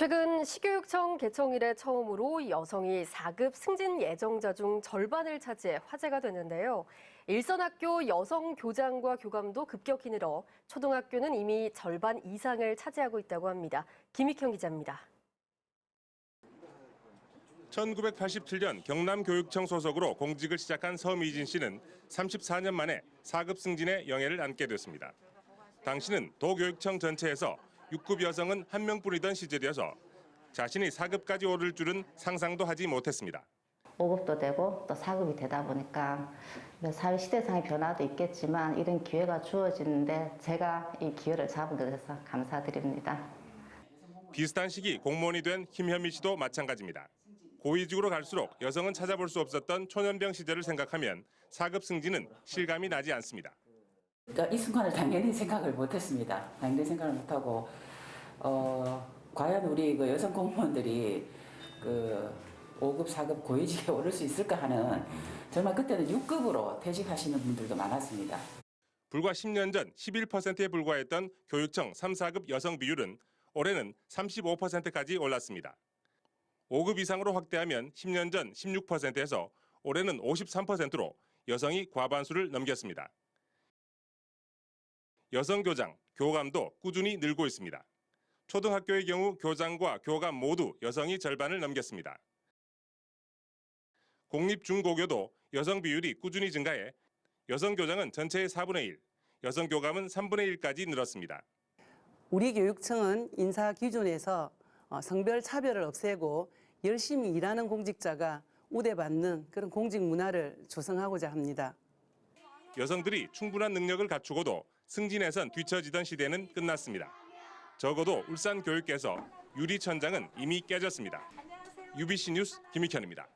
최근 시교육청 개청 이래 처음으로 여성이 4급 승진 예정자 중 절반을 차지해 화제가 됐는데요. 일선학교 여성 교장과 교감도 급격히 늘어 초등학교는 이미 절반 이상을 차지하고 있다고 합니다. 김익형 기자입니다. 1987년 경남교육청 소속으로 공직을 시작한 서미진 씨는 34년 만에 4급 승진의 영예를 안게 됐습니다. 당시는 도교육청 전체에서 6급 여성은 한 명뿐이던 시절이어서 자신이 4급까지 오를 줄은 상상도 하지 못했습니다. 5급도 되고 또 4급이 되다 보니까 뭐 사회 시대상의 변화도 있겠지만 이런 기회가 주어지는데 제가 이 기회를 잡은 것 같아서 감사드립니다. 비슷한 시기 공무원이 된 김현미 씨도 마찬가지입니다. 고위직으로 갈수록 여성은 찾아볼 수 없었던 초년병 시절을 생각하면 4급 승진은 실감이 나지 않습니다. 그러니까 이 순간을 당연히 생각을 못했습니다. 당연히 생각을 못하고 어, 과연 우리 그 여성 공무원들이 그 5급, 4급 고위직에 오를 수 있을까 하는 정말 그때는 6급으로 퇴직하시는 분들도 많았습니다. 불과 10년 전 11%에 불과했던 교육청 3, 4급 여성 비율은 올해는 35%까지 올랐습니다. 5급 이상으로 확대하면 10년 전 16%에서 올해는 53%로 여성이 과반수를 넘겼습니다. 여성 교장, 교감도 꾸준히 늘고 있습니다. 초등학교의 경우 교장과 교감 모두 여성이 절반을 넘겼습니다. 공립중고교도 여성 비율이 꾸준히 증가해 여성 교장은 전체의 4분의 1, 여성 교감은 3분의 1까지 늘었습니다. 우리 교육청은 인사 기준에서 어, 성별 차별을 없애고 열심히 일하는 공직자가 우대받는 그런 공직 문화를 조성하고자 합니다. 여성들이 충분한 능력을 갖추고도 승진에선 뒤처지던 시대는 끝났습니다. 적어도 울산 교육계에서 유리 천장은 이미 깨졌습니다. UBC 뉴스 김익현입니다.